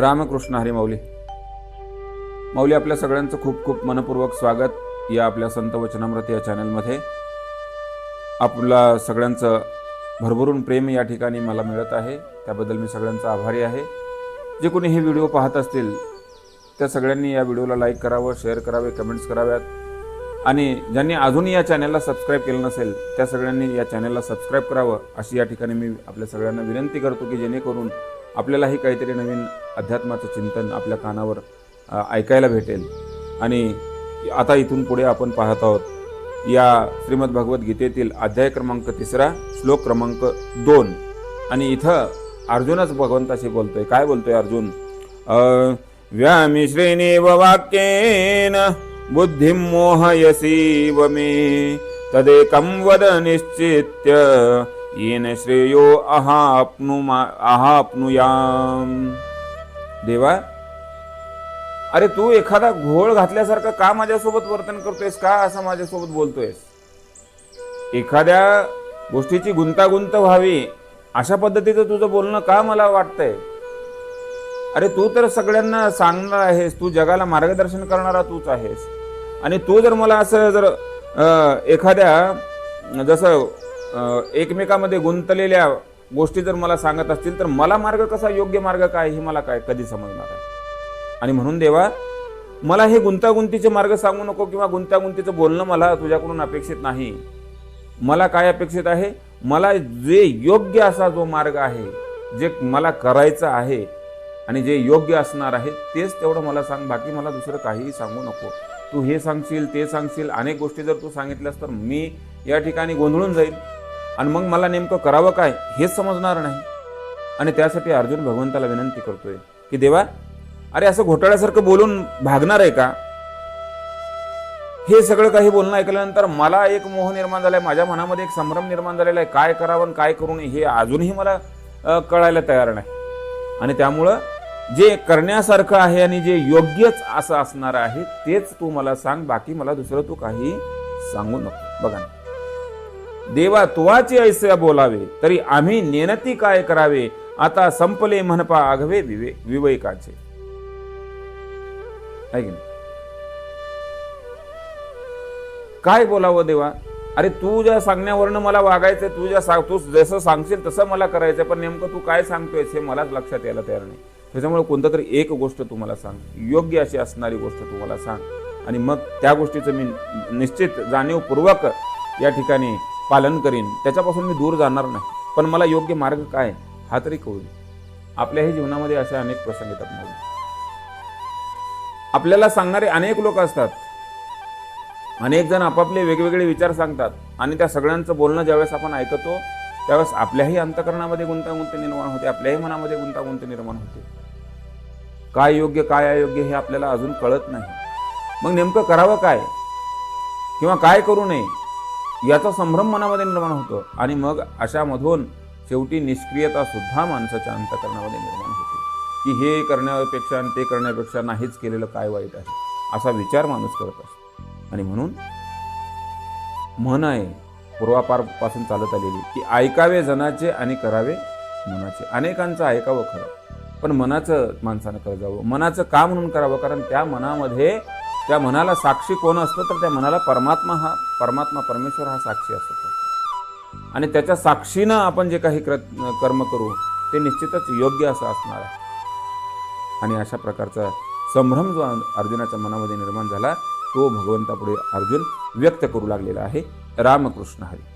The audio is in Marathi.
रामकृष्ण हरी माऊली माऊली आपल्या सगळ्यांचं खूप खूप मनपूर्वक स्वागत या आपल्या संत वचनामृत या चॅनलमध्ये. आपला सगळ्यांचं भरभरून प्रेम या ठिकाणी मला मिळत आहे. त्याबद्दल मी सगळ्यांचा आभारी आहे. जे कोणी हे व्हिडिओ पाहत असतील त्या सगळ्यांनी या व्हिडिओला लाईक करावं शेअर करावे कमेंट्स कराव्यात. आणि ज्यांनी अजूनही या चॅनलला सबस्क्राईब केलं नसेल त्या सगळ्यांनी या चॅनलला सबस्क्राईब करावं अशी या ठिकाणी मी आपल्या सगळ्यांना विनंती करतो की जेणेकरून आपल्यालाही काहीतरी नवीन अध्यात्माचं चिंतन आपल्या कानावर ऐकायला भेटेल. आणि आता इथून पुढे आपण पाहत आहोत या श्रीमद भगवद्गीतेतील अध्याय क्रमांक तिसरा श्लोक क्रमांक दोन. आणि इथं अर्जुनच भगवंताशी बोलतोय. काय बोलतोय अर्जुन? अ, व्यामिश्रेणेव वाक्येन बुद्धिं मोहयसीव मे तदेकं वद निश्चित्य येन श्रेयो अहाप्नुमा अहाप्नुयाम देवा अरे तू एखादा घोळ घातल्यासारखं का माझ्यासोबत वर्तन करतोयस? का असं माझ्यासोबत बोलतोयस? एखाद्या गोष्टीची गुंतागुंत व्हावी अशा पद्धतीचं तुझं बोलणं का मला वाटतंय? अरे तू तर सगळ्यांना सांगणार आहेस तू जगाला मार्गदर्शन करणारा तूच आहेस. आणि तू जर मला असं जर एखाद्या जसं एकमेकामध्ये गुंतलेल्या गोष्टी जर मला सांगत असतील तर मला मार्ग कसा योग्य मार्ग काय हे मला काय कधी समजणार आहे? आणि म्हणून देवा मला हे गुंतागुंतीचे मार्ग सांगू नको किंवा गुंतागुंतीचं बोलणं मला तुझ्याकडून अपेक्षित नाही. मला काय अपेक्षित आहे? मला जे योग्य असा जो मार्ग आहे जे मला करायचं आहे आणि जे योग्य असणार आहे तेच तेवढं मला सांग बाकी मला दुसरं काहीही सांगू नको. तू हे सांगशील ते सांगशील अनेक गोष्टी जर तू सांगितल्यास तर मी या ठिकाणी गोंधळून जाईल आणि मग मला नेमकं करावं काय हेच समजणार नाही. आणि त्यासाठी अर्जुन भगवंताला विनंती करतोय की देवा अरे असं घोटाळ्यासारखं बोलून भागणार आहे का? हे सगळं काही बोलणं ऐकल्यानंतर मला एक मोह निर्माण झालाय माझ्या मनामध्ये एक संभ्रम निर्माण झालेला आहे. काय करावं आणि काय करू नये हे अजूनही मला कळायला तयार नाही. आणि त्यामुळं जे करण्यासारखं आहे आणि जे योग्यच असं असणार आहे तेच तू मला सांग बाकी मला दुसरं तू काही सांगू नको. बघा ना. देवा तुवाची ऐसे बोलावे तरी आम्ही नेनती काय करावे? आता संपले म्हणपा आघवे विवे विवेकाचे. काय बोलावं देवा? अरे तू ज्या सांगण्यावरनं मला वागायचं तू ज्या सांग तू जसं सांगशील तसं मला करायचं पण नेमकं तू काय सांगतोयस हे मलाच लक्षात यायला तयार नाही. त्याच्यामुळे कोणतं तरी एक गोष्ट तुम्हाला सांग. योग्य अशी असणारी गोष्ट तुम्हाला सांग. आणि मग त्या गोष्टीचं मी निश्चित जाणीवपूर्वक या ठिकाणी पालन करीन. त्याच्यापासून मी दूर जाणार नाही. पण मला योग्य मार्ग काय? हा तरी कळू आपल्याही जीवनामध्ये असे अनेक प्रसंग येतात मग आपल्याला सांगणारे अनेक लोक असतात. अनेक जण आपापले वेगवेगळे विचार सांगतात आणि त्या सगळ्यांचं बोलणं ज्यावेळेस आपण ऐकतो त्यावेळेस आपल्याही अंतकरणामध्ये गुंतागुंत निर्माण होते आपल्याही मनामध्ये गुंतागुंत निर्माण होते. काय योग्य काय अयोग्य हे आपल्याला अजून कळत नाही. मग नेमकं करावं काय? किंवा काय करू नये? याचा संभ्रम मनामध्ये निर्माण होतो आणि मग अशामधून शेवटी निष्क्रियता सुद्धा माणसाच्या अंतकरणामध्ये निर्माण होते. की हे करण्यापेक्षा आणि ते करण्यापेक्षा नाहीच केलेलं काय वाईट आहे असा विचार माणूस करत असतो. आणि म्हणून म्हण आहे पूर्वापारपासून चालत आलेली की ऐकावे जनाचे आणि करावे मनाचे. अनेकांचं ऐकावं खरं पण मनाचं माणसानं करत जावं मनाचं का म्हणून करावं कारण त्या मनामध्ये त्या मनाला साक्षी कोण असतं तर त्या मनाला परमात्मा हा परमात्मा परमेश्वर हा साक्षी असतो. आणि त्याच्या साक्षीनं आपण जे काही क्र कर्म करू ते निश्चितच योग्य असं असणार आहे. आणि अशा प्रकारचा संभ्रम जो अर्जुनाच्या मनामध्ये निर्माण झाला तो भगवंतापुढे अर्जुन व्यक्त करू लागलेला आहे. रामकृष्ण हरी.